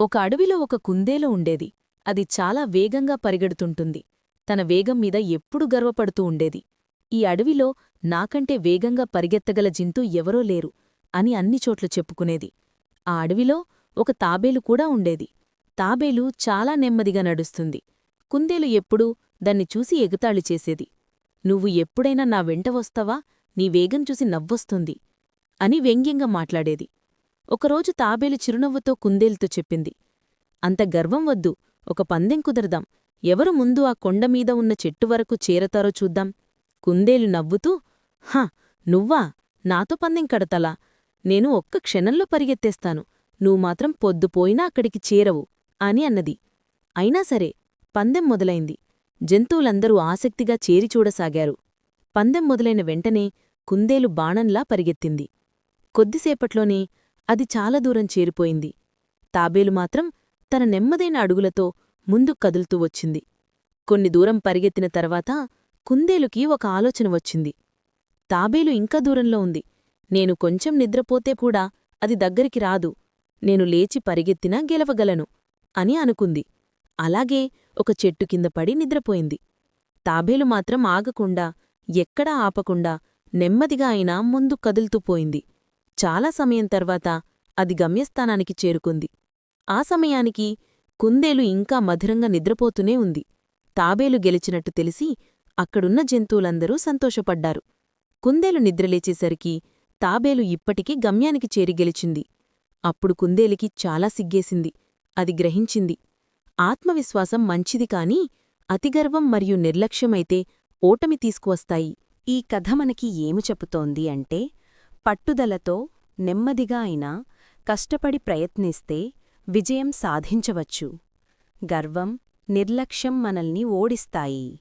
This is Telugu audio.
ఒక అడవిలో ఒక కుందేలు ఉండేది. అది చాలా వేగంగా పరిగెడుతుంటుంది. తన వేగం మీద ఎప్పుడు గర్వపడుతూ ఉండేది. ఈ అడవిలో నాకంటే వేగంగా పరిగెత్తగల జింతూ ఎవరో లేరు అని అన్ని చోట్ల చెప్పుకునేది. ఆ అడవిలో ఒక తాబేలు కూడా ఉండేది. తాబేలు చాలా నెమ్మదిగా నడుస్తుంది. కుందేలు ఎప్పుడూ దాన్ని చూసి ఎగుతాళి చేసేది. నువ్వు ఎప్పుడైనా నా వెంట వస్తావా? నీ వేగం చూసి నవ్వొస్తుంది అని వ్యంగ్యంగా మాట్లాడేది. ఒకరోజు తాబేలు చిరునవ్వుతో కుందేలుతో చెప్పింది. అంత గర్వం వద్దు ఒక పందెం కుదరదాం. ఎవరు ముందు ఆ కొండమీద ఉన్న చెట్టు వరకు చేరతారో చూద్దాం. కుందేలు నవ్వుతూ హ నువ్వా? నాతో పందెం కడతలా? నేను ఒక్క క్షణంలో పరిగెత్తేస్తాను. నువ్వు మాత్రం పొద్దుపోయినా అక్కడికి చేరవు అని అన్నది. అయినా సరే పందెం మొదలైంది. జంతువులందరూ ఆసక్తిగా చేరిచూడసాగారు పందెం మొదలైన వెంటనే కుందేలు బాణంలా పరిగెత్తింది. కొద్దిసేపట్లోనే అది చాలా దూరం చేరిపోయింది. తాబేలు మాత్రం తన నెమ్మదైన అడుగులతో ముందుకు కదులుతూ వచ్చింది. కొన్ని దూరం పరిగెత్తిన తర్వాత కుందేలుకి ఒక ఆలోచన వచ్చింది. తాబేలు ఇంకా దూరంలో ఉంది. నేను కొంచెం నిద్రపోతే కూడా అది దగ్గరికి రాదు. నేను లేచి పరిగెత్తినా గెలవగలను అని అనుకుంది. అలాగే ఒక చెట్టు కింద పడి నిద్రపోయింది. తాబేలు మాత్రం ఆగకుండా ఎక్కడా ఆపకుండా నెమ్మదిగా అయినా ముందు కదులుతూ పోయింది. చాలా సమయం తర్వాత అది గమ్యస్థానానికి చేరుకుంది. ఆ సమయానికి కుందేలు ఇంకా మధురంగా నిద్రపోతూనే ఉంది. తాబేలు గెలిచినట్టు తెలిసి అక్కడున్న జంతువులందరూ సంతోషపడ్డారు. కుందేలు నిద్రలేచేసరికి తాబేలు ఇప్పటికీ గమ్యానికి చేరి గెలిచింది. అప్పుడు కుందేలికి చాలా సిగ్గేసింది. అది గ్రహించింది. ఆత్మవిశ్వాసం మంచిది కాని అతిగర్వం మరియు నిర్లక్ష్యమైతే ఓటమి తీసుకువస్తాయి. ఈ కథ మనకి ఏమి చెప్పుతోంది అంటే పట్టుదలతో నెమ్మదిగా అయినా కష్టపడి ప్రయత్నిస్తే విజయం సాధించవచ్చు. గర్వం నిర్లక్ష్యం మనల్ని ఓడిస్తాయి.